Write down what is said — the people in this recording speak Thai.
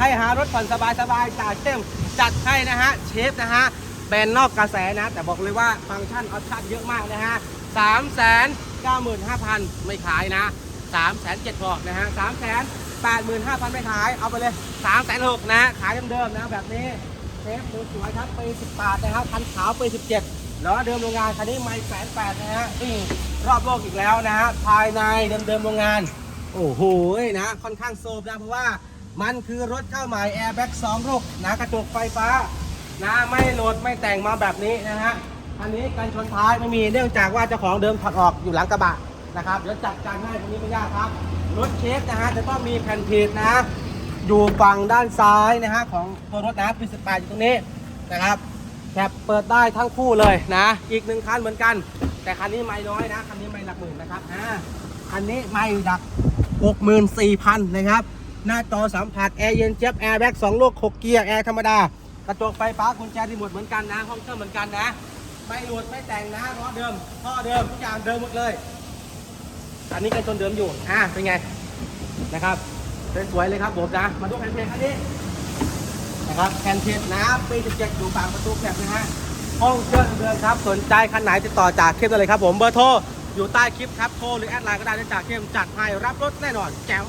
ให้หารถผ่อนสบายๆจ่ายเข้มจัดให้นะฮะ เชฟนะฮะแบรนด์นอกกระแสนะ แต่บอกเลยว่าฟังก์ชันออปชั่นเยอะมากนะฮะสามแสนเก้าหมื่นห้าพันไม่ขายนะสามแสนเจ็ดพอนะฮะสามแสนแปดหมื่นห้าพันไม่ขาย เอาไปเลยสามแสนหกนะ ขายเดิมๆนะแบบนี้เชฟดูสวยครับปีสิบแปดนะครับคันขาวปีสิบเจ็ดแล้วเดิมโรงงานคันนี้ไม่แสนแปดนะฮะนี่รอบโลกอีกแล้วนะฮะภายในเดิมๆโรงงาน โอ้โหนะค่อนข้างโซบนะเพราะว่า มันคือรถเข้าใหม่แอร์แบ็กสองลูกนะกระจกไฟฟ้านะไม่โหลดไม่แต่งมาแบบนี้นะฮะอันนี้กันชนท้ายไม่มีเนื่องจากว่าเจ้าของเดิมถอดออกอยู่หลังกระบะนะครับเดี๋ยวจัดการให้ตรงนี้ไม่ยากครับ รถเชฟนะฮะจะต้องมีแผ่นเพจนะอยู่ฝั่งด้านซ้ายนะฮะของตัวรถนะปี18อยู่ตรงนี้นะครับแคปเปิดได้ทั้งคู่เลยนะ อีกหนึ่งคันเหมือนกัน แต่คันนี้ไม่น้อยนะคันนี้ไม่หลักหมื่นนะครับอ่าคันนี้ไม่หลัก64,000นะครับ หน้าจอสัมผัสแอร์เย็นเจี๊ยบแอร์แบ็ก2ลูก6เกียร์แอร์ธรรมดากระจกไฟฟ้ากุญแจรีโมทเหมือนกันนะห้องเครื่องเหมือนกันนะไม่หลุดไม่แต่งนะล้อเดิมท่อเดิมทุกอย่างเดิมหมดเลยอันนี้กันชนเดิมอยู่อ่าเป็นไงนะครับสวยๆเลยครับผมนะมาดูแผ่นเพจคันนี้นะครับแผ่นเพจนะปี17อยู่ฝั่งประตูแคบนะฮะห้องเครื่องเดิมครับสนใจคันไหนติดต่อจากเข้มได้เลยครับผมเบอร์โทรอยู่ใต้คลิปครับโทรหรือแอดไลน์ก็ได้ได้จากเข้มจัดให้รับรถแน่นอนแจ๋ว